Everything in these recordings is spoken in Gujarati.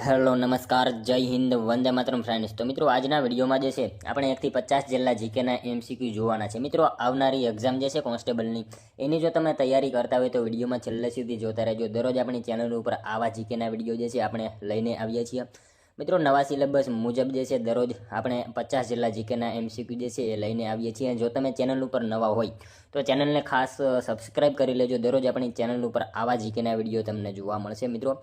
હેલો, નમસ્કાર, જય હિન્દ, વંદે માતરમ ફ્રેન્ડ્સ તો મિત્રો, આજના વિડીયોમાં જે છે, આપણે એકથી પચાસ જેટલા જીકેના એમસીક્યુ જોવાના છે. મિત્રો, આવનારી એક્ઝામ જે છે, કોન્સ્ટેબલની, એની જો તમે તૈયારી કરતા હોય તો વિડીયોમાં છેલ્લે સુધી જોતા રહેજો. દરરોજ આપણી ચેનલ ઉપર આવા જીકેના વીડિયો જે છે, આપણે લઈને આવીએ છીએ. મિત્રો, નવા સિલેબસ મુજબ જે છે, દરરોજ આપણે પચાસ જેટલા જીકેના એમસીક્યુ જે છે, એ લઈને આવીએ છીએ. જો તમે ચેનલ ઉપર નવા હોય, તો ચેનલને ખાસ સબસ્ક્રાઈબ કરી લેજો. દરરોજ આપણી ચેનલ ઉપર આવા જીકેના વીડિયો તમને જોવા મળશે, મિત્રો.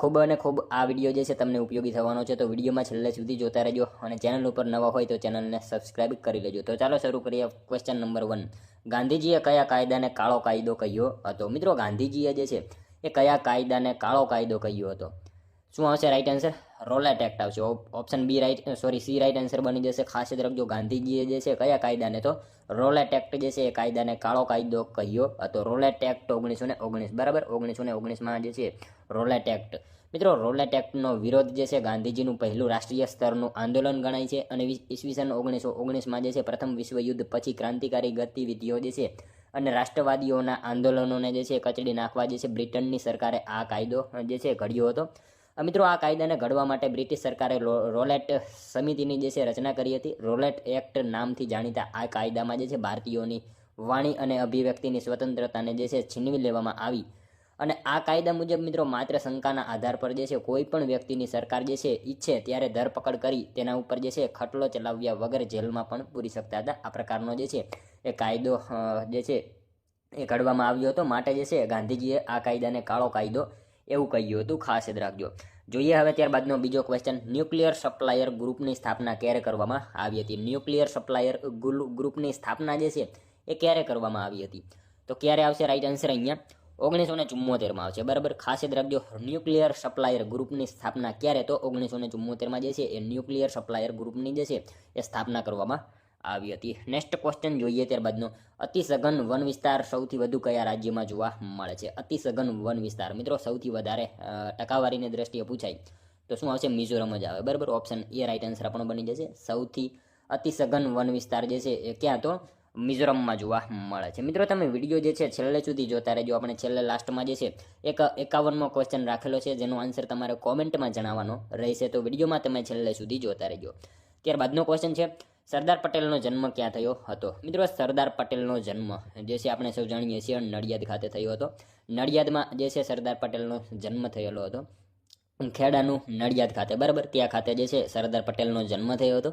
ખૂબ અને ખૂબ આ વીડિયો જે છે તમને ઉપયોગી થવાનો છે, તો વિડીયોમાં છેલ્લે સુધી જોતા રહેજો અને ચેનલ ઉપર નવા હોય તો ચેનલને સબસ્ક્રાઇબ કરી લેજો. તો ચાલો શરૂ કરીએ ક્વેશ્ચન નંબર વન ગાંધીજીએ કયા કાયદાને કાળો કાયદો કહ્યો હતો? મિત્રો, ગાંધીજીએ જે છે એ કયા કાયદાને કાળો કાયદો કહ્યો હતો? શું આવશે? રાઈટ આન્સર રોલેટ એક્ટ આવશે. Option B right sorry C right answer બની જશે. ખાસ યાદ રાખજો, ગાંધીજીએ જે છે, કયા કાયદાને? તો રોલેટ એક્ટ જે છે, એ કાયદાને કાળો કાયદો કહ્યો હતો. રોલેટ એક્ટ ઓગણીસો ને ઓગણીસ, બરાબર? ઓગણીસો ને ઓગણીસમાં જે છે, રોલેટ એક્ટ. મિત્રો, રોલેટ એક્ટનો વિરોધ જે છે, ગાંધીજીનું પહેલું રાષ્ટ્રીય સ્તરનું આંદોલન ગણાય છે અને ઈસવીસન ઓગણીસો ઓગણીસમાં જે છે, પ્રથમ વિશ્વયુદ્ધ પછી ક્રાંતિકારી ગતિવિધિઓ જે છે અને રાષ્ટ્રવાદીઓના આંદોલનોને જે છે, કચડી નાખવા જે છે, બ્રિટનની સરકારે આ કાયદો જે છે, ઘડ્યો હતો. મિત્રો, આ કાયદાને ઘડવા માટે બ્રિટિશ સરકારે રોલેટ સમિતિની જે છે રચના કરી હતી. રોલેટ એક્ટ નામથી જાણીતા આ કાયદામાં જે છે ભારતીયોની વાણી અને અભિવ્યક્તિની સ્વતંત્રતાને જે છે છીનવી લેવામાં આવી. અને આ કાયદા મુજબ, મિત્રો, માત્ર શંકાના આધાર પર જે છે કોઈ પણ વ્યક્તિની સરકાર જે છે ઈચ્છે ત્યારે ધરપકડ કરી તેના ઉપર જે છે ખટલો ચલાવ્યા વગર જેલમાં પણ પૂરી શકતા હતા. આ પ્રકારનો જે છે એ કાયદો જે છે એ ઘડવામાં આવ્યો હતો. માટે જે છે ગાંધીજીએ આ કાયદાને કાળો કાયદો એવું કહ્યું હતું. ખાસ યાદ રાખજો. જોઈએ હવે ત્યારબાદનો બીજો ક્વેશ્ચન ન્યુક્લિયર સપ્લાયર ગ્રુપની સ્થાપના ક્યારે કરવામાં આવી હતી? ન્યુક્લિયર સપ્લાયર ગ્રુપની સ્થાપના જે છે, એ ક્યારે કરવામાં આવી હતી? તો ક્યારે આવશે? રાઈટ આન્સર અહીંયા ઓગણીસો ને ચુમ્મોતેરમાં આવશે. બરાબર? ખાસ યાદ રાખજો. ન્યુક્લિયર સપ્લાયર ગ્રુપની સ્થાપના ક્યારે? તો ઓગણીસો ને ચુમ્મોતેરમાં જે છે, એ ન્યુક્લિયર સપ્લાયર ગ્રુપની જે છે, એ સ્થાપના કરવામાં આવી હતી. નેક્સ્ટ ક્વેશ્ચન જોઈએ ત્યારબાદનો. અતિ સઘન વન વિસ્તાર સૌથી વધુ કયા રાજ્યમાં જોવા મળે છે? અતિ સઘન વન વિસ્તાર. મિત્રો, સૌથી વધારે ટકાવારીની દ્રષ્ટિએ પૂછાય તો શું આવશે? મિઝોરમ જ આવે. બરાબર? ઓપ્શન એ રાઈટ આન્સર આપણો બની જશે. સૌથી અતિ સઘન વન વિસ્તાર જે છે એ ક્યાં તો મિઝોરમમાં જોવા મળે છે. મિત્રો, તમે વીડિયો જે છે છેલ્લે સુધી જોતા રહેજો. આપણે છેલ્લે લાસ્ટમાં જે છે એક એકાવનમો ક્વેશ્ચન રાખેલો છે. જેનો આન્સર તમારે કોમેન્ટમાં જણાવવાનો રહેશે. તો વિડીયોમાં તમે છેલ્લે સુધી જોતા રહેજો. ત્યારબાદનો ક્વેશ્ચન છે સરદાર પટેલનો જન્મ ક્યાં થયો હતો? મિત્રો, સરદાર પટેલનો જન્મ જે છે આપણે સૌ જાણીએ છીએ, નડિયાદ ખાતે થયો હતો. નડિયાદમાં જે છે સરદાર પટેલનો જન્મ થયેલો હતો. ખેડાનું નડિયાદ ખાતે, બરાબર? ત્યાં ખાતે જે છે સરદાર પટેલનો જન્મ થયો હતો.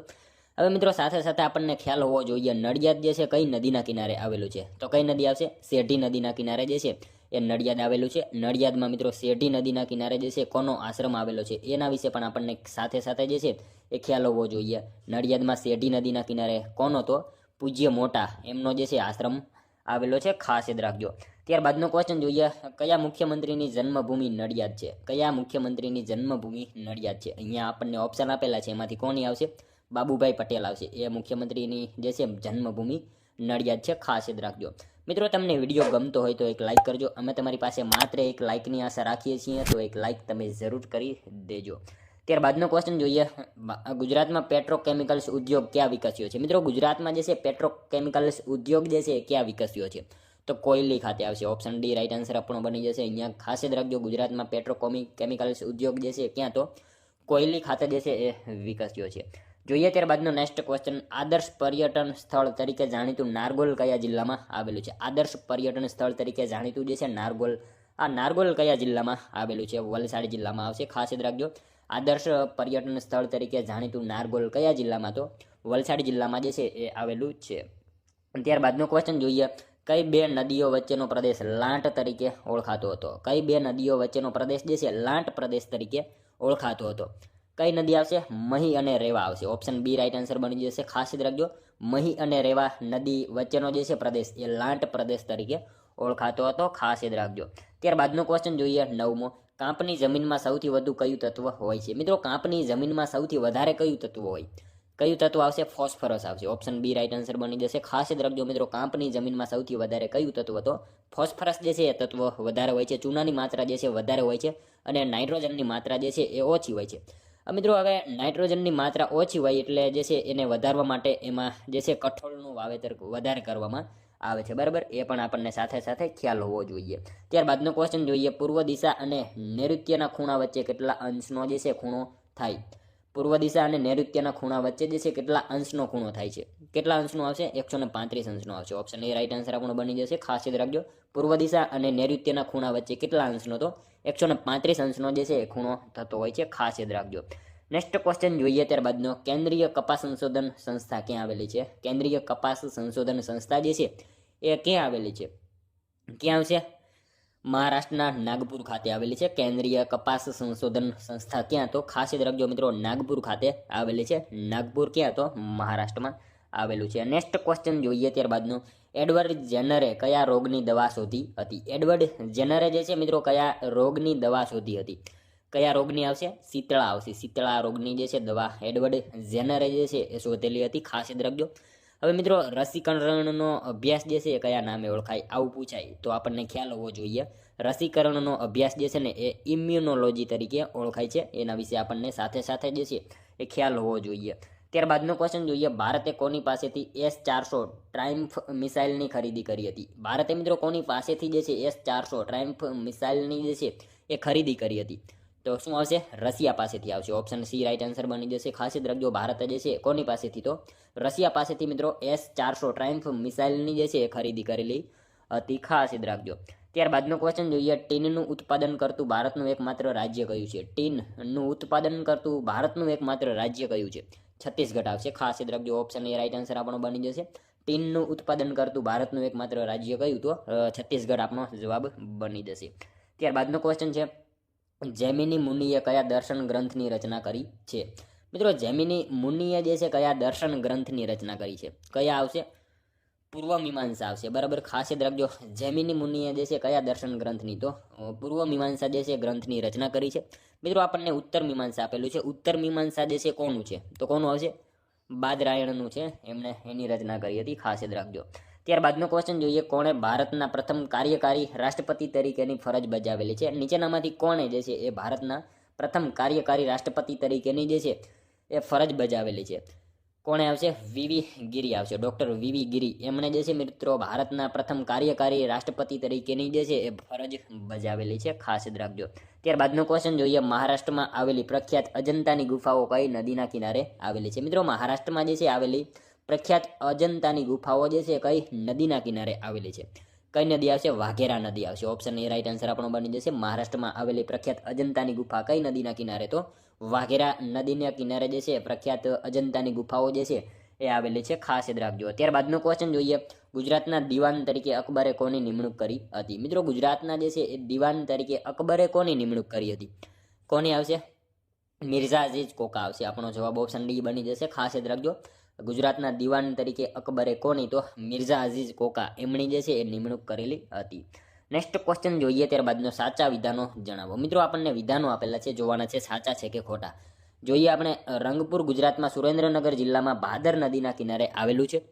હવે મિત્રો, સાથે સાથે આપણને ખ્યાલ હોવો જોઈએ, નડિયાદ જે છે કઈ નદીના કિનારે આવેલું છે? તો કઈ નદી આવશે? શેઢી નદીના કિનારે જે છે એ નડિયાદ આવેલું છે. નડિયાદમાં મિત્રો શેઢી નદીના કિનારે જે છે કોનો આશ્રમ આવેલો છે એના વિશે પણ આપણને સાથે સાથે જે છે એ ખ્યાલ હોવો જોઈએ. નડિયાદમાં શેઢી નદીના કિનારે કોનો તો પૂજ્ય મોટા એમનો જે છે આશ્રમ આવેલો છે. ખાસ યાદ રાખજો. ત્યારબાદનો ક્વેશ્ચન જોઈએ. કયા મુખ્યમંત્રીની જન્મભૂમિ નડિયાદ છે? કયા મુખ્યમંત્રીની જન્મભૂમિ નડિયાદ છે? અહીંયા આપણને ઓપ્શન આપેલા છે. એમાંથી કોની આવશે? બાબુભાઈ પટેલ આવશે. એ મુખ્યમંત્રીની જે છે જન્મભૂમિ નડિયાદ છે. ખાસ યાદ રાખજો. મિત્રો, તમને વીડિયો ગમતો હોય તો એક લાઇક કરજો. અમે તમારી પાસે માત્ર એક લાઇકની આશા રાખીએ છીએ, તો એક લાઇક તમે જરૂર કરી દેજો. ત્યારબાદનો ક્વેશ્ચન જોઈએ. ગુજરાતમાં પેટ્રોકેમિકલ્સ ઉદ્યોગ ક્યાં વિકસ્યો છે? મિત્રો, ગુજરાતમાં જે છે પેટ્રોકેમિકલ્સ ઉદ્યોગ જે છે ક્યાં વિકસ્યો છે? તો કોયલી ખાતે આવશે. ઓપ્શન ડી રાઈટ આન્સર આપણો બની જશે. અહીંયા ખાસ યાદ રાખજો, ગુજરાતમાં પેટ્રોકોમિક કેમિકલ્સ ઉદ્યોગ જે છે, ક્યાં તો કોયલી ખાતે જે છે, એ વિકસ્યો છે. જોઈએ ત્યારબાદનો નેક્સ્ટ ક્વેશ્ચન આદર્શ પર્યટન સ્થળ તરીકે જાણીતું નારગોલ કયા જિલ્લામાં આવેલું છે? આદર્શ પર્યટન સ્થળ તરીકે જાણીતું જે છે નારગોલ, આ નારગોલ કયા જિલ્લામાં આવેલું છે? વલસાડ જિલ્લામાં આવશે. ખાસ યાદ રાખજો. આદર્શ પર્યટન સ્થળ તરીકે જાણીતું નારગોલ કયા જિલ્લામાં? તો વલસાડ જિલ્લામાં જે છે એ આવેલું છે. ત્યારબાદનો ક્વેશ્ચન જોઈએ. કઈ બે નદીઓ વચ્ચેનો પ્રદેશ લાંટ તરીકે ઓળખાતો હતો? કઈ બે નદીઓ વચ્ચેનો પ્રદેશ જે છે લાંટ પ્રદેશ તરીકે ઓળખાતો હતો? કઈ નદી આવશે? મહી અને રેવા આવશે. ઓપ્શન બી રાઈટ આન્સર બની જશે. ખાસ યાદ રાખજો. મહી અને રેવા નદી વચ્ચેનો જે છે પ્રદેશ, એ લાંટ પ્રદેશ તરીકે ઓળખાતો હતો. ખાસ યાદ રાખજો. ત્યારબાદનો ક્વેશ્ચન જોઈએ નવમો. કાંપની જમીનમાં સૌથી વધુ કયું તત્વ હોય છે? મિત્રો, કાંપની જમીનમાં સૌથી વધારે કયું તત્વ હોય? કયું તત્વ આવશે? ફોસ્ફરસ આવશે. ઓપ્શન બી રાઈટ આન્સર બની જશે. ખાસ યાદ રાખજો મિત્રો, કાંપની જમીનમાં સૌથી વધારે કયું તત્વ તો? ફોસ્ફરસ જે છે, એ તત્વ વધારે હોય છે. ચૂનાની માત્રા જે છે, વધારે હોય છે. અને નાઇટ્રોજનની માત્રા જે છે, એ ઓછી હોય છે. મિત્રો હવે નાઇટ્રોજનની માત્રા ઓછી હોય એટલે જે છે એને વધારવા માટે એમાં જે છે કઠોળનું વાવેતર વધારે કરવામાં આવે છે. બરાબર? એ પણ આપણને સાથે સાથે ખ્યાલ હોવો જોઈએ. ત્યારબાદનો ક્વેશ્ચન જોઈએ. પૂર્વ દિશા અને નૈઋત્યના ખૂણા વચ્ચે કેટલા અંશનો જે છે ખૂણો થાય? પૂર્વ દિશા અને નૈઋત્યના ખૂણા વચ્ચે જે છે કેટલા અંશનો ખૂણો થાય છે? કેટલા અંશનો આવશે? એકસો ને પાંત્રીસ અંશનો આવશે. ઓપ્શન એ રાઈટ આન્સર આપણો બની જશે. ખાસ યાદ રાખજો. પૂર્વ દિશા અને નૈઋત્યના ખૂણા વચ્ચે કેટલા અંશનો તો? એકસો ને પાંત્રીસ અંશનો જે છે એ ખૂણો થતો હોય છે. ખાસ યાદ રાખજો. નેક્સ્ટ ક્વેશ્ચન જોઈએ ત્યારબાદનો. કેન્દ્રીય કપાસ સંશોધન સંસ્થા ક્યાં આવેલી છે? કેન્દ્રીય કપાસ સંશોધન સંસ્થા જે છે એ ક્યાં આવેલી છે? ક્યાં આવશે? મહારાષ્ટ્રના નાગપુર ખાતે આવેલી છે. કેન્દ્રીય કપાસ સંશોધન સંસ્થા ક્યાં તો ખાસ યાદ રાખજો મિત્રો, નાગપુર ખાતે આવેલી છે. નાગપુર ક્યાં તો મહારાષ્ટ્રમાં આવેલું છે. નેક્સ્ટ ક્વેશ્ચન જોઈએ ત્યારબાદનો. એડવર્ડ જેનરે કયા રોગની દવા શોધી હતી? એડવર્ડ જેનરે જે છે મિત્રો, કયા રોગની દવા શોધી હતી? કયા રોગની આવશે? શીતળા આવશે. શીતળા રોગની જે છે દવા એડવર્ડ જેનરે જે છે એ શોધેલી હતી. ખાસ યાદ રાખજો. હવે મિત્રો રસીકરણનો અભ્યાસ જે છે એ કયા નામે ઓળખાય આવું પૂછાય. તો આપણને ખ્યાલ હોવો જોઈએ. રસીકરણનો અભ્યાસ જે છે ને એ ઇમ્યુનોલોજી તરીકે ઓળખાય છે. એના વિશે આપણને સાથે સાથે જે છે એ ખ્યાલ હોવો જોઈએ. ત્યારબાદનો ક્વેશ્ચન જોઈએ. ભારતે કોની પાસેથી એસ ચારસો ટ્રાઇમ્ફ મિસાઇલની ખરીદી કરી હતી? ભારતે મિત્રો કોની પાસેથી જે છે એસ ચારસો ટ્રાઇમ્ફ મિસાઇલની જે છે એ ખરીદી કરી હતી? તો શું આવશે? રશિયા પાસેથી આવશે. ઓપ્શન સી રાઈટ આન્સર બની જશે. ખાસ યાદ રાખજો, ભારત જે છે. કોની પાસેથી તો? રશિયા પાસેથી મિત્રો એસ ચારસો ટ્રાયમ્ફ મિસાઇલની જે છે એ ખરીદી કરેલી. હતી ખાસ યાદ રાખજો. ત્યારબાદનો ક્વેશ્ચન જોઈએ. ટીનનું ઉત્પાદન કરતું ભારતનું એકમાત્ર રાજ્ય કયું છે? ટીનનું ઉત્પાદન કરતું ભારતનું એકમાત્ર રાજ્ય કયું છે? છત્તીસગઢ આવશે. ખાસ યાદ ઓપ્શન એ રાઈટ આન્સર આપણો બની જશે. ટીનનું ઉત્પાદન કરતું ભારતનું એકમાત્ર રાજ્ય કયું તો? છત્તીસગઢ આપણો જવાબ બની જશે. ત્યારબાદનો ક્વેશ્ચન છે. જેમિની મુનિએ કયા દર્શન ગ્રંથની રચના કરી છે? મિત્રો, જેમિની મુનિએ જે છે કયા દર્શન ગ્રંથની રચના કરી છે? કયા આવશે? પૂર્વ મીમાંસા આવશે. બરાબર, ખાસ યાદ રાખજો, જેમિની મુનિએ જે છે કયા દર્શન ગ્રંથની? તો પૂર્વ મીમાંસા જે છે ગ્રંથની રચના કરી છે. મિત્રો, આપણને ઉત્તર મીમાંસા આપેલું છે. ઉત્તર મીમાંસા જે છે કોનું છે? તો કોનું આવશે? બાદરાયણનું છે. એમણે એની રચના કરી હતી. ખાસ યાદ રાખજો. ત્યારબાદનો ક્વેશ્ચન જોઈએ, કોણે ભારતના પ્રથમ કાર્યકારી રાષ્ટ્રપતિ તરીકેની ફરજ બજાવેલી છે? નીચેનામાંથી કોણે જે છે એ ભારતના પ્રથમ કાર્યકારી રાષ્ટ્રપતિ તરીકેની જે છે એ ફરજ બજાવેલી છે? કોણે આવશે? વીવી ગિરી આવશે. ડૉક્ટર વીવી ગિરી એમણે જે છે મિત્રો ભારતના પ્રથમ કાર્યકારી રાષ્ટ્રપતિ તરીકેની જે છે એ ફરજ બજાવેલી છે. ખાસ યાદ રાખજો. ત્યારબાદનો ક્વેશ્ચન જોઈએ, મહારાષ્ટ્રમાં આવેલી પ્રખ્યાત અજંતાની ગુફાઓ કઈ નદીના કિનારે આવેલી છે? મિત્રો, મહારાષ્ટ્રમાં જે છે આવેલી પ્રખ્યાત અજંતાની ગુફાઓ જે છે કઈ નદીના કિનારે આવેલી છે. કઈ નદી આવશે? વાઘેરા નદી આવશે. ઓપ્શન એ રાઈટ આન્સર આપણો બની જશે. મહારાષ્ટ્રમાં આવેલી પ્રખ્યાત અજંતાની ગુફા કઈ નદીના કિનારે? તો વાઘેરા નદીના કિનારે જે છે પ્રખ્યાત અજંતાની ગુફાઓ જે છે એ આવેલી છે. ખાસ યાદ રાખજો. ત્યારબાદનો ક્વેશ્ચન જોઈએ. ગુજરાતના દિવાન તરીકે અકબરે કોની નિમણૂક કરી હતી? મિત્રો, ગુજરાતના જે છે એ દિવાન તરીકે અકબરે કોની નિમણૂક કરી હતી? કોની આવશે? મિર્ઝા અઝીઝ કોકા આવશે. આપણો જવાબ ઓપ્શન ડી બની જશે. ખાસ યાદ રાખજો. ગુજરાતના દિવાન તરીકે અકબરે કોની તો મિર્ઝા અઝીઝ કોકા. એમણી જે છે એ નિમણૂક કરેલી હતી. નેક્સ્ટ ક્વેશ્ચન જોઈએ ત્યારબાદનો સાચા વિધાનો જણાવો. મિત્રો, આપણને વિધાનો આપેલા છે, જોવાના છે, સાચા છે કે ખોટા. જોઈએ આપણે રંગપુર ગુજરાતમાં સુરેન્દ્રનગર જિલ્લામાં ભાદર નદીના કિનારે આવેલું છે.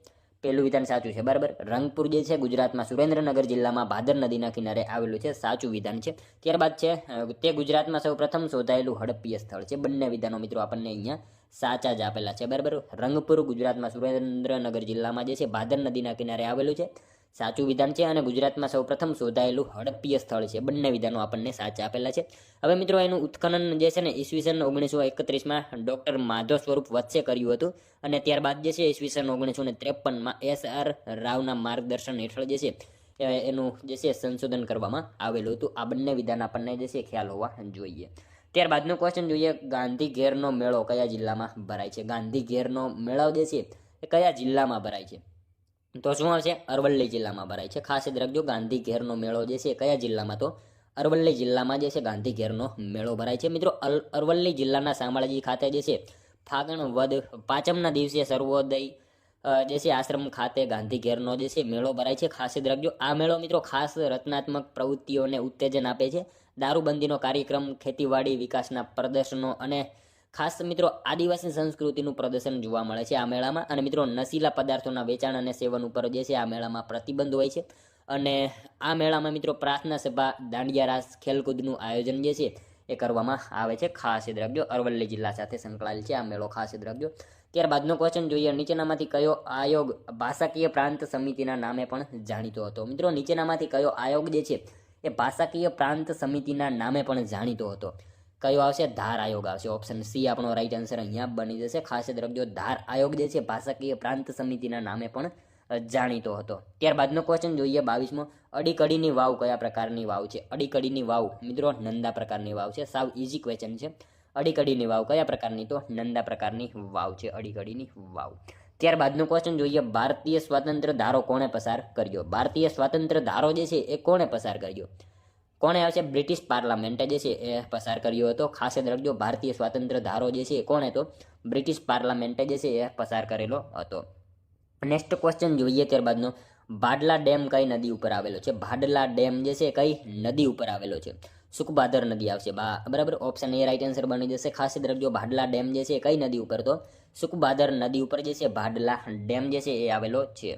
પહેલું વિધાન સાચું છે, બરાબર? રંગપુર જે છે, ગુજરાતમાં સુરેન્દ્રનગર જિલ્લામાં ભાદર નદીના કિનારે આવેલું છે, સાચું વિધાન છે. ત્યારબાદ છે તે ગુજરાતમાં સૌ પ્રથમ શોધાયેલું હડપ્પીય સ્થળ છે. બંને વિધાનો મિત્રો આપણને અહીંયા સાચા જ આપેલા છે, બરાબર? રંગપુર ગુજરાતમાં સુરેન્દ્રનગર જિલ્લામાં જે છે, ભાદર નદીના કિનારે આવેલું છે. સાચું વિધાન છે અને ગુજરાતમાં સૌ પ્રથમ શોધાયેલું હડપ્પીય સ્થળ છે. બંને વિધાનો આપણને સાચા આપેલા છે. હવે મિત્રો એનું ઉત્ખનન જે છે ને ઈસવીસન ઓગણીસો એકત્રીસમાં ડૉક્ટર માધવ સ્વરૂપ વચ્ચે કર્યું હતું અને ત્યારબાદ જે છે ઈસવીસન ઓગણીસો ને ત્રેપનમાં એસ આર રાવના માર્ગદર્શન હેઠળ જે છે એનું જે છે સંશોધન કરવામાં આવેલું હતું. આ બંને વિધાન આપણને જે છે ખ્યાલ હોવા જોઈએ. ત્યારબાદનો ક્વેશ્ચન જોઈએ, ગાંધી ઘેરનો મેળો કયા જિલ્લામાં ભરાય છે? ગાંધી ઘેરનો મેળો જે છે, એ કયા જિલ્લામાં ભરાય છે? તો શું આવશે? અરવલ્લી જિલ્લામાં ભરાય છે. ખાસ યાદ રાખજો, ગાંધી ઘેરનો મેળો જે છે, કયા જિલ્લામાં તો? અરવલ્લી જિલ્લામાં જે છે, ગાંધી ઘેરનો મેળો ભરાય છે. મિત્રો અરવલ્લી જિલ્લાના શામળાજી ખાતે જે છે ફાગણ વદ પાંચમના દિવસે સર્વોદય જે છે, આશ્રમ ખાતે ગાંધી ઘેરનો જે છે, મેળો ભરાય છે. ખાસ યાદ રાખજો, આ મેળો, મિત્રો, ખાસ રચનાત્મક પ્રવૃત્તિઓને ઉત્તેજન આપે છે. દારૂબંધીનો કાર્યક્રમ, ખેતીવાડી વિકાસના પ્રદર્શનો અને ખાસ મિત્રો આદિવાસી સંસ્કૃતિનું પ્રદર્શન જોવા મળે છે આ મેળામાં. અને મિત્રો નશીલા પદાર્થોના વેચાણ અને સેવન ઉપર જે છે આ મેળામાં પ્રતિબંધ હોય છે. અને આ મેળામાં મિત્રો પ્રાર્થના સભા, દાંડિયા રાસ, ખેલકૂદનું આયોજન જે છે એ કરવામાં આવે છે ખાસ યાદ રાખજો. અરવલ્લી જિલ્લા સાથે સંકળાયેલ છે આ મેળો ખાસ યાદ રાખજો. ત્યારબાદનો ક્વેશ્ચન જોઈએ. નીચેનામાંથી કયો આયોગ ભાષાકીય પ્રાંત સમિતિના નામે પણ જાણીતો હતો? મિત્રો નીચેનામાંથી કયો આયોગ જે છે એ ભાષાકીય પ્રાંત સમિતિના નામે પણ જાણીતો હતો? કયો આવશે? ધાર આયોગ આવશે. ઓપ્શન સી આપણો રાઈટ આન્સર અહીંયા બની જશે. ખાસ યાદ રાખજો, ધાર આયોગ જે છે, ભાષાકીય પ્રાંત સમિતિના નામે પણ જાણીતો હતો. ત્યારબાદનો ક્વેશ્ચન જોઈએ, બાવીસમો. અડીકડીની વાવ કયા પ્રકારની વાવ છે? અડીકડીની વાવ, મિત્રો, નંદા પ્રકારની વાવ છે. સાવ ઇઝી ક્વેશ્ચન છે. અડીકડીની વાવ કયા પ્રકારની? તો નંદા પ્રકારની વાવ છે, અડીકડીની વાવ. ત્યારબાદનો ક્વેશ્ચન જોઈએ, ભારતીય સ્વાતંત્ર્ય ધારો કોણે પસાર કર્યો? ભારતીય સ્વાતંત્ર્ય ધારો જે છે, એ કોણે પસાર કર્યો? કોણે આવશે બ્રિટિશ પાર્લામેન્ટે જે છે એ પસાર કર્યો હતો. ખાસ યાદ રાખજો, ભારતીય સ્વાતંત્ર્ય ધારો જે છે એ કોણે તો બ્રિટિશ પાર્લામેન્ટે જે છે એ પસાર કરેલો હતો. નેક્સ્ટ ક્વેશ્ચન જોઈએ ત્યારબાદનો. ભાડલા ડેમ કઈ નદી ઉપર આવેલો છે? ભાડલા ડેમ જે છે કઈ નદી ઉપર આવેલો છે? સુખભાદર નદી આવશે. બરાબર? ઓપ્શન એ રાઈટ આન્સર બની જશે. ખાસ યાદ રાખજો, ભાડલા ડેમ જે છે કઈ નદી ઉપર તો સુખભાદર નદી ઉપર જે છે ભાડલા ડેમ જે છે એ આવેલો છે.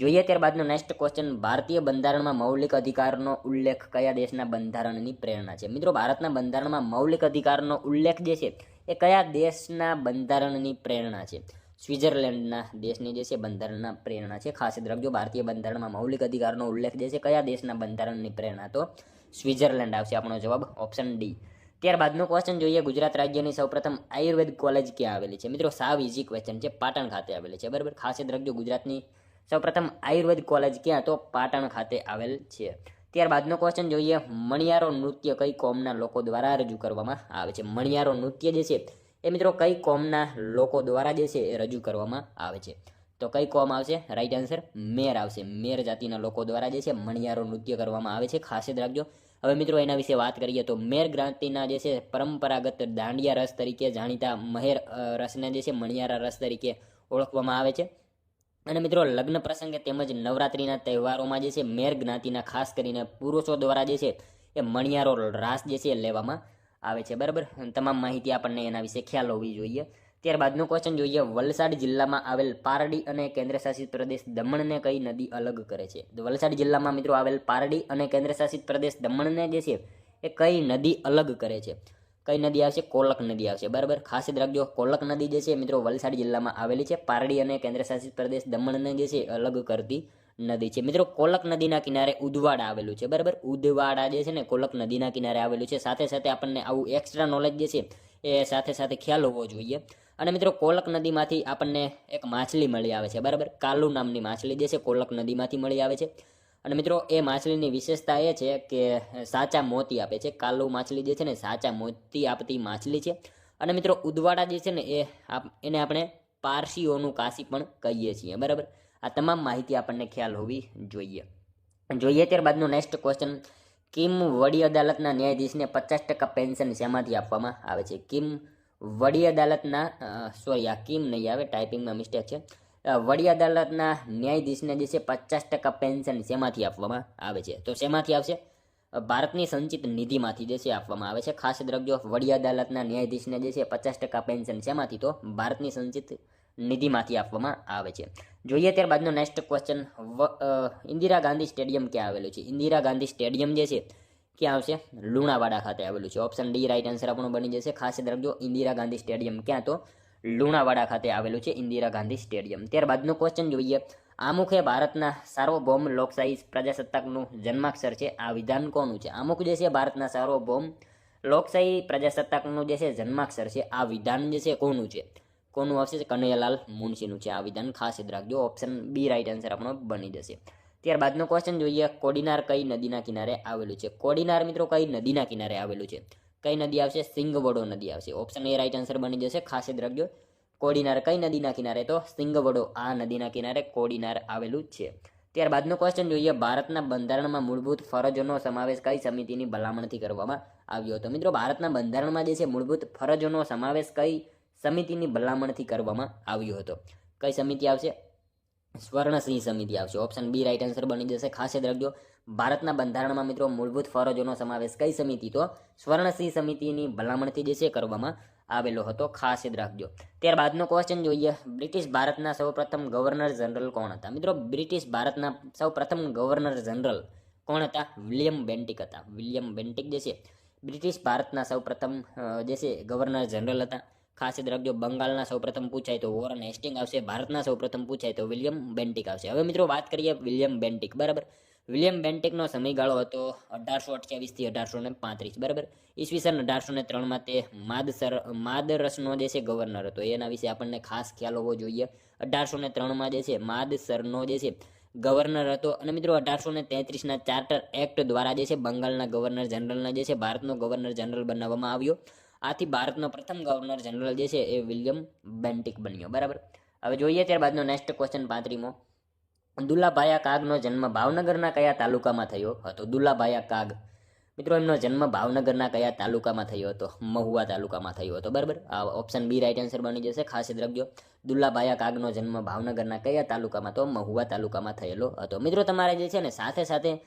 જોઈએ ત્યારબાદનો નેક્સ્ટ ક્વેશ્ચન ભારતીય બંધારણમાં મૌલિક અધિકારનો ઉલ્લેખ કયા દેશના બંધારણની પ્રેરણા છે? મિત્રો, ભારતના બંધારણમાં મૌલિક અધિકારનો ઉલ્લેખ જે છે, એ કયા દેશના બંધારણની પ્રેરણા છે? સ્વિટ્ઝરલેન્ડના દેશની જે છે, બંધારણના પ્રેરણા છે. ખાસ યાદ રાખજો, ભારતીય બંધારણમાં મૌલિક અધિકારનો ઉલ્લેખ જે છે, કયા દેશના બંધારણની પ્રેરણા? તો સ્વિટ્ઝરલેન્ડ આવશે આપણો જવાબ ઓપ્શન ડી ત્યારબાદનો ક્વેશ્ચન જોઈએ, ગુજરાત રાજ્યની સૌપ્રથમ આયુર્વેદ કોલેજ ક્યાં આવેલી છે? મિત્રો, સાવ ઇઝી ક્વેશ્ચન છે, પાટણ ખાતે આવેલી છે. બરાબર? ખાસ યાદ રાખજો, ગુજરાતની સૌપ્રથમ આયુર્વેદ કોલેજ ક્યાં તો પાટણ ખાતે આવેલ છે. ત્યારબાદનો ક્વેશ્ચન જોઈએ. મણિયારો નૃત્ય કઈ કોમના લોકો દ્વારા રજૂ કરવામાં આવે છે? મણિયારો નૃત્ય જે છે, એ મિત્રો કઈ કોમના લોકો દ્વારા જે છે, એ રજૂ કરવામાં આવે છે? તો કઈ કોમ આવશે? રાઈટ આન્સર મેર આવશે. મેર જાતિના લોકો દ્વારા જે છે, મણિયારો નૃત્ય કરવામાં આવે છે. ખાસ યાદ રાખજો. હવે મિત્રો એના વિશે વાત કરીએ તો મેર ગ્રાંતિના જે છે, પરંપરાગત દાંડિયા રસ તરીકે જાણીતા મહેર રસને જે છે, મણિયારા રસ તરીકે ઓળખવામાં આવે છે. અને મિત્રો, લગ્ન પ્રસંગે તેમજ નવરાત્રિના તહેવારોમાં જે છે, મેર જ્ઞાતિના, ખાસ કરીને પુરુષો દ્વારા જે છે, એ મણિયારો રાસ જે છે, એ લેવામાં આવે છે. બરાબર? તમામ માહિતી આપણને એના વિશે ખ્યાલ હોવી જોઈએ. ત્યારબાદનો ક્વેશ્ચન જોઈએ. વલસાડ જિલ્લામાં આવેલ પારડી અને કેન્દ્રશાસિત પ્રદેશ દમણને કઈ નદી અલગ કરે છે? તો વલસાડ જિલ્લામાં મિત્રો આવેલ પારડી અને કેન્દ્રશાસિત પ્રદેશ દમણને જે છે, એ કઈ નદી અલગ કરે છે? કઈ નદી આવશે? કોલક નદી આવશે. બરાબર? ખાસ યાદ રાખજો, કોલક નદી જે છે, મિત્રો, વલસાડ જિલ્લામાં આવેલી છે. પારડી અને કેન્દ્રશાસિત પ્રદેશ દમણને જે છે અલગ કરતી નદી છે. મિત્રો, કોલક નદીના કિનારે ઉદવાડા આવેલું છે. બરાબર? ઉદવાડા જે છે ને, કોલક નદીના કિનારે આવેલું છે. સાથે સાથે આપણને આવું એક્સ્ટ્રા નોલેજ જે છે, એ સાથે સાથે ખ્યાલ હોવો જોઈએ. અને મિત્રો, કોલક નદીમાંથી આપણને એક માછલી મળી આવે છે. બરાબર? કાલુ નામની માછલી જે છે, કોલક નદીમાંથી મળી આવે છે. અને મિત્રો, એ માછલીની વિશેષતા એ છે કે સાચા મોતી આપે છે. કાલુ માછલી જે છે ને, સાચા મોતી આપતી માછલી છે. અને મિત્રો, ઉદવાડા જે છે ને, એ એને આપણે પારસીઓનું કાશી પણ કહીએ છીએ. બરાબર? આ તમામ માહિતી આપણને ખ્યાલ હોવી જોઈએ. જોઈએ ત્યારબાદનો નેક્સ્ટ ક્વેશ્ચન કિમ વડી અદાલતના ન્યાયાધીશને પચાસ ટકા પેન્શન શેમાંથી આપવામાં આવે છે? કિમ વડી અદાલતના સોરી આ કિમ નહીં આવે ટાઈપિંગમાં મિસ્ટેક છે. વડી અદાલતના ન્યાયાધીશને જે છે પચાસ ટકા પેન્શન શેમાંથી આપવામાં આવે છે? તો શેમાંથી આવશે? ભારતની સંચિત નિધિમાંથી જે છે આપવામાં આવે છે. ખાસ દ્રવ્યો વડી અદાલતના ન્યાયાધીશને જે છે પચાસ ટકા પેન્શન શેમાંથી? તો ભારતની સંચિત નિધિમાંથી આપવામાં આવે છે. જોઈએ ત્યારબાદનો next question Indira Gandhi stadium ક્યાં આવેલું છે? ઇન્દિરા ગાંધી સ્ટેડિયમ જે છે ક્યાં આવશે? લુણાવાડા ખાતે આવેલું છે. ઓપ્શન ડી રાઈટ આન્સર આપણો બની જશે. ખાસ દ્રવ્યો ઇન્દિરા ગાંધી સ્ટેડિયમ ક્યાં? તો લુણાવાડા ખાતે આવેલું છે ઇન્દિરા ગાંધી સ્ટેડિયમ. ત્યારબાદનું ક્વેશ્ચન જોઈએ. આમુખ એ ભારતના સાર્વભૌમ લોકશાહી પ્રજાસત્તાકનું જન્માક્ષર છે. આ વિધાન કોનું છે? આમુખ જે છે ભારતના સાર્વભૌમ લોકશાહી પ્રજાસત્તાકનું જે છે જન્માક્ષર છે. આ વિધાન જે છે કોનું છે? કોનું આવશે? કનૈયાલાલ મુનશીનું છે. આ વિધાન ખાસ યાદ રાખજો. ઓપ્શન બી રાઈટ આન્સર આપણો બની જશે. ત્યારબાદનો ક્વેશ્ચન જોઈએ. કોડીનાર કઈ નદીના કિનારે આવેલું છે? કોડીનાર મિત્રો કઈ નદીના કિનારે આવેલું છે? કઈ નદી આવશે? સિંગવડો નદી આવશે. ઓપ્શન એ રાઈટ આન્સર બની જશે. ખાસ યાદ રાખજો કોડીનાર કઈ નદીના કિનારે? તો સિંગવડો આ નદીના કિનારે કોડીનાર આવેલું છે. ત્યારબાદનો ક્વેશ્ચન જોઈએ. ભારતના બંધારણમાં મૂળભૂત ફરજોનો સમાવેશ કઈ સમિતિની ભલામણથી કરવામાં આવ્યો હતો? મિત્રો, ભારતના બંધારણમાં જે છે, મૂળભૂત ફરજોનો સમાવેશ કઈ સમિતિની ભલામણથી કરવામાં આવ્યો હતો? કઈ સમિતિ આવશે? સ્વર્ણસિંહ સમિતિ આવશે. ઓપ્શન બી રાઈટ આન્સર બની જશે. ખાસ યાદ રાખજો ભારતના બંધારણમાં મિત્રો મૂળભૂત ફરજોનો સમાવેશ કઈ સમિતિ તો સ્વર્ણસિંહ સમિતિની ભલામણથી જે છે કરવામાં આવેલો હતો, ખાસ યાદ રાખજો. ત્યારબાદનો ક્વેશ્ચન જોઈએ. બ્રિટિશ ભારતના સૌપ્રથમ ગવર્નર જનરલ કોણ હતા? મિત્રો, બ્રિટિશ ભારતના સૌપ્રથમ ગવર્નર જનરલ કોણ હતા? વિલિયમ બેન્ટિક હતા. વિલિયમ બેન્ટિક જે છે, બ્રિટિશ ભારતના સૌપ્રથમ જે છે ગવર્નર જનરલ હતા. ખાસ યાદ રાખજો, બંગાળના સૌપ્રથમ પૂછાય તો વોરન હેસ્ટિંગ આવશે, ભારતના સૌપ્રથમ પૂછાય તો વિલિયમ બેન્ટિક આવશે. હવે મિત્રો વાત કરીએ વિલિયમ બેન્ટિક, બરાબર? વિલિયમ બેન્ટિકનો સમયગાળો હતો અઢારસો અઠ્યાવીસથી અઢારસો ને પાંત્રીસ, બરાબર? ઈસવીસન અઢારસો ને ત્રણમાં તે માદસર, માદરસનો જે છે ગવર્નર હતો. એના વિશે આપણને ખાસ ખ્યાલ હોવો જોઈએ. અઢારસો ને ત્રણમાં જે છે માદસરનો જે છે ગવર્નર હતો. અને મિત્રો, અઢારસો ને તેત્રીસના ચાર્ટર એક્ટ દ્વારા જે છે બંગાળના ગવર્નર જનરલના જે છે ભારતનો ગવર્નર જનરલ બનાવવામાં આવ્યો. આથી ભારતનો પ્રથમ ગવર્નર જનરલ જે છે એ વિલિયમ બેન્ટિક બન્યો, બરાબર? હવે જોઈએ ત્યારબાદનો નેક્સ્ટ ક્વેશ્ચન પાંત્રીમો. દુલ્લાભાયા કાગનો જન્મ ભાવનગરના કયા તાલુકામાં થયો હતો? દુલ્લાભાયા કાગ. મિત્રો, એમનો જન્મ ભાવનગરના કયા તાલુકામાં થયો હતો? મહુવા તાલુકામાં થયો હતો. બરાબર? આ ઓપ્શન બી રાઈટ આન્સર બની જશે. ખાસ યાદ રાખજો. દુલ્લાભાયા કાગનો જન્મ ભાવનગરના કયા તાલુકામાં તો મહુવા તાલુકામાં થયેલો હતો. મિત્રો, તમારે જે છે ને, સાથે સાથે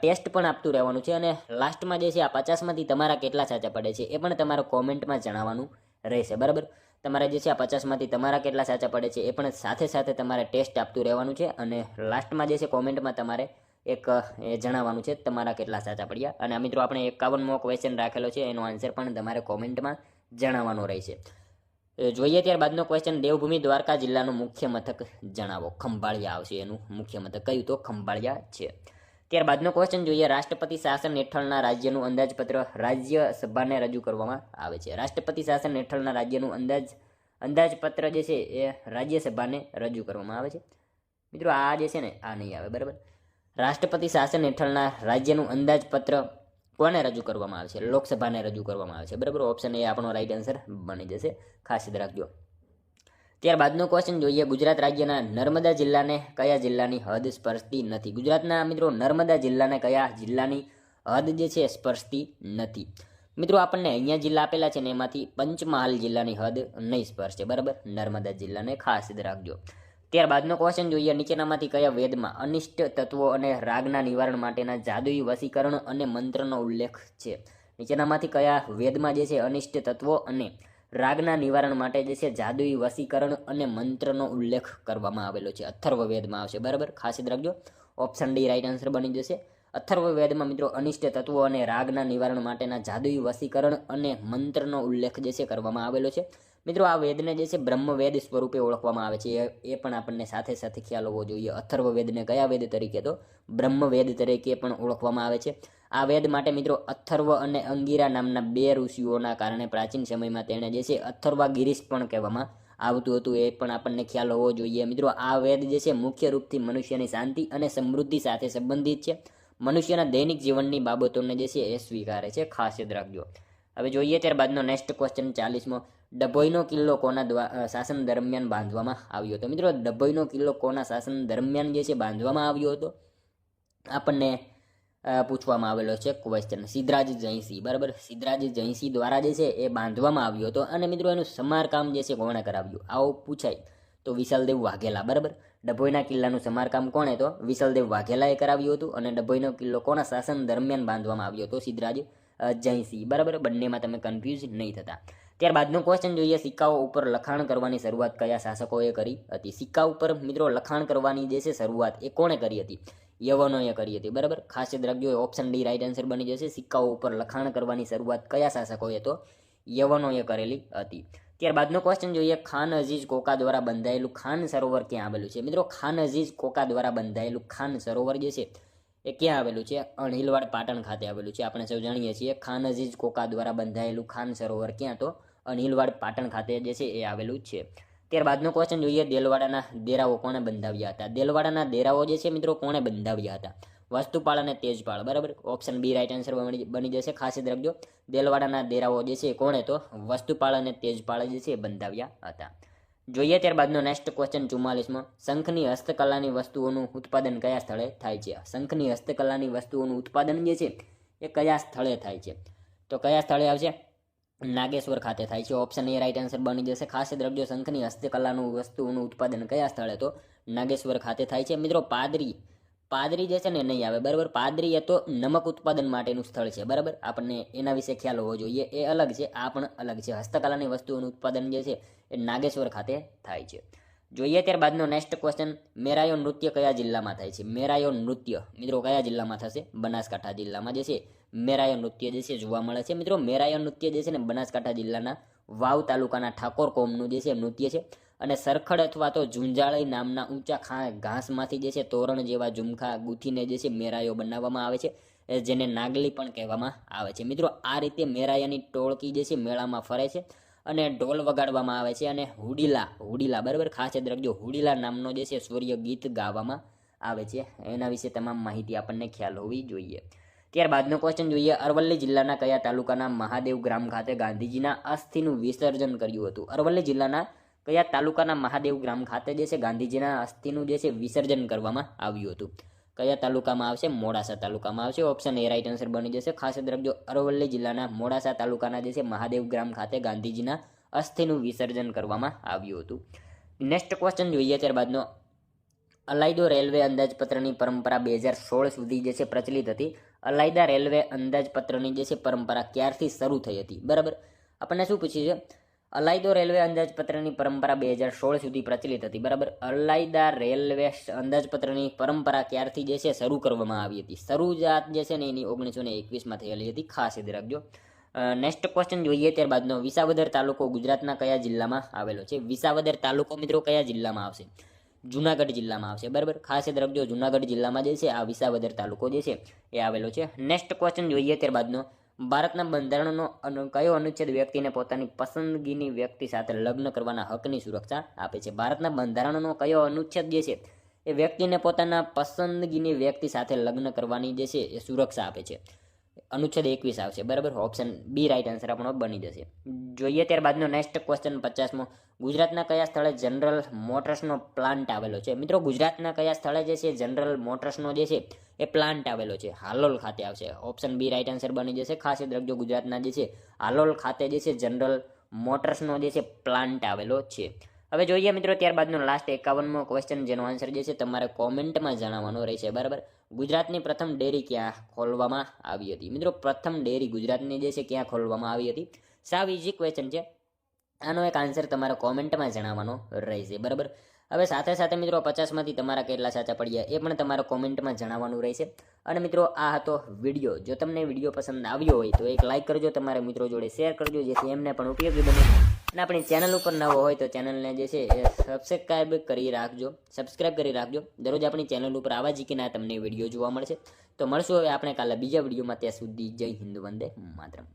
ટેસ્ટ પણ આપતું રહેવાનું છે અને લાસ્ટમાં જે છે, આ પચાસમાંથી તમારા કેટલા સાચા પડે છે એ પણ તમારો કોમેન્ટમાં જણાવવાનું રહેશે. બરાબર? તમારે જે છે આ પચાસમાંથી તમારા કેટલા સાચા પડે છે એ પણ સાથે સાથે તમારે ટેસ્ટ આપતું રહેવાનું છે અને લાસ્ટમાં જે છે કોમેન્ટમાં તમારે એક, એ જણાવવાનું છે તમારા કેટલા સાચા પડ્યા. અને મિત્રો આપણે એકાવનમો ક્વેશ્ચન રાખેલો છે, એનો આન્સર પણ તમારે કોમેન્ટમાં જણાવવાનો રહેશે. જોઈએ ત્યારબાદનો ક્વેશ્ચન દેવભૂમિ દ્વારકા જિલ્લાનું મુખ્ય મથક જણાવો. ખંભાળિયા આવશે એનું મુખ્ય મથક. કયું તો ખંભાળિયા છે. ત્યારબાદનો ક્વેશ્ચન જોઈએ. રાષ્ટ્રપતિ શાસન હેઠળના રાજ્યનું અંદાજપત્ર રાજ્યસભાને રજૂ કરવામાં આવે છે. રાષ્ટ્રપતિ શાસન હેઠળના રાજ્યનું અંદાજ, અંદાજપત્ર જે છે એ રાજ્યસભાને રજૂ કરવામાં આવે છે. મિત્રો, આ જે છે ને, આ નહીં આવે, બરાબર? રાષ્ટ્રપતિ શાસન હેઠળના રાજ્યનું અંદાજપત્ર કોને રજૂ કરવામાં આવે છે? લોકસભાને રજૂ કરવામાં આવે છે. બરાબર? ઓપ્શન એ આપણો રાઈટ આન્સર બની જશે. ખાસ યાદ રાખજો. ત્યારબાદનો ક્વેશ્ચન જોઈએ. ગુજરાત રાજ્યના નર્મદા જિલ્લાને કયા જિલ્લાની હદ સ્પર્શતી નથી? ગુજરાતના મિત્રો નર્મદા જિલ્લાને કયા જિલ્લાની હદ જે છે સ્પર્શતી નથી? મિત્રો, આપણને અહીંયા જિલ્લા આપેલા છે ને એમાંથી પંચમહાલ જિલ્લાની હદ નહીં સ્પર્શે. બરાબર? નર્મદા જિલ્લાને ખાસ યાદ રાખજો. ત્યારબાદનો ક્વેશ્ચન જોઈએ. નીચેનામાંથી કયા વેદમાં અનિષ્ટ તત્વો અને રાગના નિવારણ માટેના જાદુઈ વસીકરણ અને મંત્રનો ઉલ્લેખ છે? નીચેનામાંથી કયા વેદમાં જે છે અનિષ્ટ તત્વો અને રાગના નિવારણ માટે જે છે જાદુઈ વસીકરણ અને મંત્રનો ઉલ્લેખ કરવામાં આવેલો છે. અથર્વવેદમાં આવશે. બરાબર? ખાસ યાદ રાખજો. ઓપ્શન ડી રાઈટ આન્સર બની જશે. અથર્વવેદમાં મિત્રો અનિષ્ટ તત્વો અને રાગના નિવારણ માટેના જાદુઈ વસીકરણ અને મંત્રનો ઉલ્લેખ જે છે કરવામાં આવેલો છે. મિત્રો, આ વેદને જે છે, બ્રહ્મવેદ સ્વરૂપે ઓળખવામાં આવે છે. એ પણ આપણને સાથે સાથે ખ્યાલ હોવો જોઈએ. અથર્વ વેદને કયા વેદ તરીકે તો? બ્રહ્મવેદ તરીકે પણ ઓળખવામાં આવે છે. આ વેદ માટે મિત્રો, અથર્વ અને અંગીરા નામના બે ઋષિઓના કારણે પ્રાચીન સમયમાં તેણે જે છે અથર્વા ગિરીશ પણ કહેવામાં આવતું હતું. એ પણ આપણને ખ્યાલ હોવો જોઈએ. મિત્રો, આ વેદ જે છે, મુખ્ય રૂપથી મનુષ્યની શાંતિ અને સમૃદ્ધિ સાથે સંબંધિત છે. મનુષ્યના દૈનિક જીવનની બાબતોને જે છે, એ સ્વીકારે છે. ખાસ યાદ રાખજો. હવે જોઈએ ત્યારબાદનો નેક્સ્ટ ક્વેશ્ચન ચાલીસમો. ડભોઈનો કિલ્લો કોના શાસન દરમિયાન બાંધવામાં આવ્યો હતો? મિત્રો, ડભોઈનો કિલ્લો કોના શાસન દરમિયાન જે છે બાંધવામાં આવ્યો હતો? આપણને પૂછવામાં આવેલો છે ક્વેશ્ચન સિદ્ધરાજ જયસિંહ બરાબર? સિદ્ધરાજ જયસિંહ દ્વારા જે છે એ બાંધવામાં આવ્યો હતો અને મિત્રો, એનું સમારકામ જે છે કોણે કરાવ્યું? આવું પૂછાય તો વિશાલદેવ વાઘેલા, બરાબર? ડભોઈના કિલ્લાનું સમારકામ કોણે? તો વિશાલદેવ વાઘેલાએ કરાવ્યું હતું અને ડભોઈનો કિલ્લો કોના શાસન દરમિયાન બાંધવામાં આવ્યો હતો? સિદ્ધરાજ જયસિંહ બરાબર? બંનેમાં તમે કન્ફ્યુઝ નહીં થતા. ત્યારબાદનો ક્વેશ્ચન જોઈએ. સિક્કાઓ ઉપર લખાણ કરવાની શરૂઆત કયા શાસકોએ કરી હતી? સિક્કા ઉપર મિત્રો લખાણ કરવાની જે છે શરૂઆત એ કોણે કરી હતી? યવનોએ કરી હતી. બરાબર? ખાસ યાદ રાખજો ઓપ્શન ડી રાઇટ આન્સર બની જશે. સિક્કાઓ ઉપર લખાણ કરવાની શરૂઆત કયા શાસકોએ તો યવનોએ કરેલી હતી. ત્યારબાદનો ક્વેશ્ચન જોઈએ. ખાન અઝીઝ કોકા દ્વારા બંધાયેલું ખાન સરોવર ક્યાં આવેલું છે? મિત્રો, ખાન અઝીઝ કોકા દ્વારા બંધાયેલું ખાન સરોવર જે છે, એ ક્યાં આવેલું છે? અણહિલવાડ પાટણ ખાતે આવેલું છે. આપણે સૌ જાણીએ છીએ. ખાન અઝીઝ કોકા દ્વારા બંધાયેલું ખાન સરોવર ક્યાં તો અણહિલવાડ પાટણ ખાતે જે છે એ આવેલું છે. ત્યારબાદનો ક્વેશ્ચન જોઈએ, દેલવાડાના દેરાઓ કોણે બંધાવ્યા હતા? દેલવાડાના દેરાઓ જે છે મિત્રો, કોણે બંધાવ્યા હતા? વસ્તુપાળ અને તેજપાળ બરાબર? ઓપ્શન બી રાઈટ આન્સર બની જશે. ખાસ યાદ રાખજો, દેલવાડાના દેરાઓ જે છે કોણે તો વસ્તુપાળ અને તેજપાળ જે છે બંધાવ્યા હતા. જોઈએ ત્યારબાદનો નેક્સ્ટ ક્વેશ્ચન ચુમ્માલીસમાં. શંખની હસ્તકલાની વસ્તુઓનું ઉત્પાદન કયા સ્થળે થાય છે? શંખની હસ્તકલાની વસ્તુઓનું ઉત્પાદન જે છે એ કયા સ્થળે થાય છે? તો કયા સ્થળે આવશે? નાગેશ્વર ખાતે થાય છે. ઓપ્શન એ રાઈટ આન્સર બની જશે. ખાસ દ્રવ્યો શંખની હસ્તકલાનું વસ્તુઓનું ઉત્પાદન કયા સ્થળે? તો નાગેશ્વર ખાતે થાય છે. મિત્રો, પાદરી. પાદરી જે છે ને નહીં આવે, બરાબર? પાદરી એ તો નમક ઉત્પાદન માટેનું સ્થળ છે, બરાબર? આપણને એના વિશે ખ્યાલ હોવો જોઈએ. એ અલગ છે, આ પણ અલગ છે. હસ્તકલાની વસ્તુઓનું ઉત્પાદન જે છે એ નાગેશ્વર ખાતે થાય છે. જોઈએ ત્યારબાદનો નેક્સ્ટ ક્વેશ્ચન મેરાયો નૃત્ય કયા જિલ્લામાં થાય છે? મેરાયો નૃત્ય, મિત્રો કયા જિલ્લામાં થશે? બનાસકાંઠા જિલ્લામાં જે છે, મેરાયો નૃત્ય જે છે, જોવા મળે છે. મિત્રો, મેરાયો નૃત્ય જે છે ને બનાસકાંઠા જિલ્લાના વાવ તાલુકાના ઠાકોર કોમનું જે છે, નૃત્ય છે. અને સરખડ અથવા તો ઝુંઝાળી નામના ઊંચા ખા, ઘાસમાંથી જે છે, તોરણ જેવા ઝુમખા ગૂંથીને જે છે, મેરાયો બનાવવામાં આવે છે. જેને નાગલી પણ કહેવામાં આવે છે. મિત્રો, આ રીતે મેરાયાની ટોળકી જે છે, મેળામાં ફરે છે. અને ઢોલ વગાડવામાં આવે છે અને હુડીલા હુડીલા, બરાબર? ખાસ યાદ રાખજો, હુડીલા નામનો જે છે સૂર્ય ગીત ગાવામાં આવે છે. એના વિશે તમામ માહિતી આપણને ખ્યાલ હોવી જોઈએ. ત્યારબાદનો ક્વેશ્ચન જોઈએ, અરવલ્લી જિલ્લાના કયા તાલુકાના મહાદેવ ગ્રામ ખાતે ગાંધીજીના અસ્થિનું વિસર્જન કર્યું હતું? અરવલ્લી જિલ્લાના કયા તાલુકાના મહાદેવ ગ્રામ ખાતે જે છે ગાંધીજીના અસ્થિનું જે છે વિસર્જન કરવામાં આવ્યું હતું? કયા તાલુકામાં આવશે? મોડાસા તાલુકામાં આવશે. ઓપ્શન એ રાઈટ આન્સર બની જશે. ખાસ યાદ રાખજો, અરવલ્લી જિલ્લાના મોડાસા તાલુકાના જે છે, મહાદેવ ગ્રામ ખાતે ગાંધીજીના અસ્થિનું વિસર્જન કરવામાં આવ્યું હતું. નેક્સ્ટ ક્વેશ્ચન જોઈએ, ત્યારબાદનો. અલાયદો રેલવે અંદાજપત્રની પરંપરા બે હજાર સોળ સુધી જે છે, પ્રચલિત હતી. અલાયદા રેલવે અંદાજપત્રની જે છે, પરંપરા ક્યારથી શરૂ થઈ હતી? બરાબર? આપણને શું પૂછ્યું છે? અલાયદો રેલવે અંદાજપત્રની પરંપરા બે હજાર સોળ સુધી પ્રચલિત હતી, બરાબર? અલાયદા રેલવે અંદાજપત્રની પરંપરા ક્યારથી જે છે શરૂ કરવામાં આવી હતી? શરૂઆત જે છે ને એની ઓગણીસો ને એકવીસમાં થયેલી હતી, ખાસ યાદ રાખજો. નેક્સ્ટ ક્વેશ્ચન જોઈએ ત્યારબાદનો, વિસાવદર તાલુકો ગુજરાતના કયા જિલ્લામાં આવેલો છે? વિસાવદર તાલુકો મિત્રો કયા જિલ્લામાં આવશે? જુનાગઢ જિલ્લામાં આવશે, બરાબર? ખાસ યાદ રાખજો, જુનાગઢ જિલ્લામાં જે છે આ વિસાવદર તાલુકો જે છે એ આવેલો છે. નેક્સ્ટ ક્વેશ્ચન જોઈએ ત્યારબાદનો ભારતના બંધારણનો અનુ, કયો અનુચ્છેદ વ્યક્તિને પોતાની પસંદગીની વ્યક્તિ સાથે લગ્ન કરવાના હકની સુરક્ષા આપે છે? ભારતના બંધારણનો કયો અનુચ્છેદ જે છે, એ વ્યક્તિને પોતાના પસંદગીની વ્યક્તિ સાથે લગ્ન કરવાની જે છે, એ સુરક્ષા આપે છે. અનુચ્છેદ એકવીસ આવશે. બરાબર? ઓપ્શન બી રાઈટ આન્સર આપણો બની જશે. જોઈએ ત્યારબાદનો નેક્સ્ટ ક્વેશ્ચન પચાસમો. ગુજરાતના કયા સ્થળે જનરલ મોટર્સનો પ્લાન્ટ આવેલો છે? મિત્રો, ગુજરાતના કયા સ્થળે જે છે જનરલ મોટર્સનો જે છે, એ પ્લાન્ટ આવેલો છે. હાલોલ ખાતે આવશે. ઓપ્શન બી રાઈટ આન્સર બની જશે. ખાસ યાદ રાખજો, ગુજરાતના જે છે, હાલોલ ખાતે જે છે જનરલ મોટર્સનો જે છે પ્લાન્ટ આવેલો છે. હવે જોઈએ મિત્રો, ત્યારબાદનો લાસ્ટ એકાવનમો ક્વેશ્ચન જેનો આન્સર જે છે, તમારે કોમેન્ટમાં જણાવવાનો રહેશે. બરાબર? ગુજરાતની પ્રથમ ડેરી ક્યાં ખોલવામાં આવી હતી? મિત્રો, પ્રથમ ડેરી ગુજરાતની જે છે ક્યાં ખોલવામાં આવી હતી? સાવ ઇઝી ક્વેશ્ચન છે. આનો એક આન્સર તમારે કોમેન્ટમાં જણાવવાનો રહેશે, બરાબર? હવે સાથે સાથે મિત્રો, પચાસમાંથી તમારા કેટલા સાચા પડ્યા એ પણ તમારે કોમેન્ટમાં જણાવવાનું રહેશે. અને મિત્રો, આ હતો વીડિયો જો તમને વીડિયો પસંદ આવ્યો હોય તો એક લાઇક કરજો, તમારા મિત્રો જોડે શેર કરજો, જેથી એમને પણ ઉપયોગી બને. અને આપણી ચેનલ ઉપર નવો હોય તો ચેનલને જે છે એ સબસ્ક્રાઈબ કરી રાખજો. સબસ્ક્રાઈબ કરી રાખજો. દરરોજ આપણી ચેનલ ઉપર આવા જીકીના તમને વીડિયો જોવા મળશે. તો મળશું હવે આપણે કાલે બીજા વિડીયોમાં ત્યાં સુધી જય હિન્દ, વંદે માતરમ.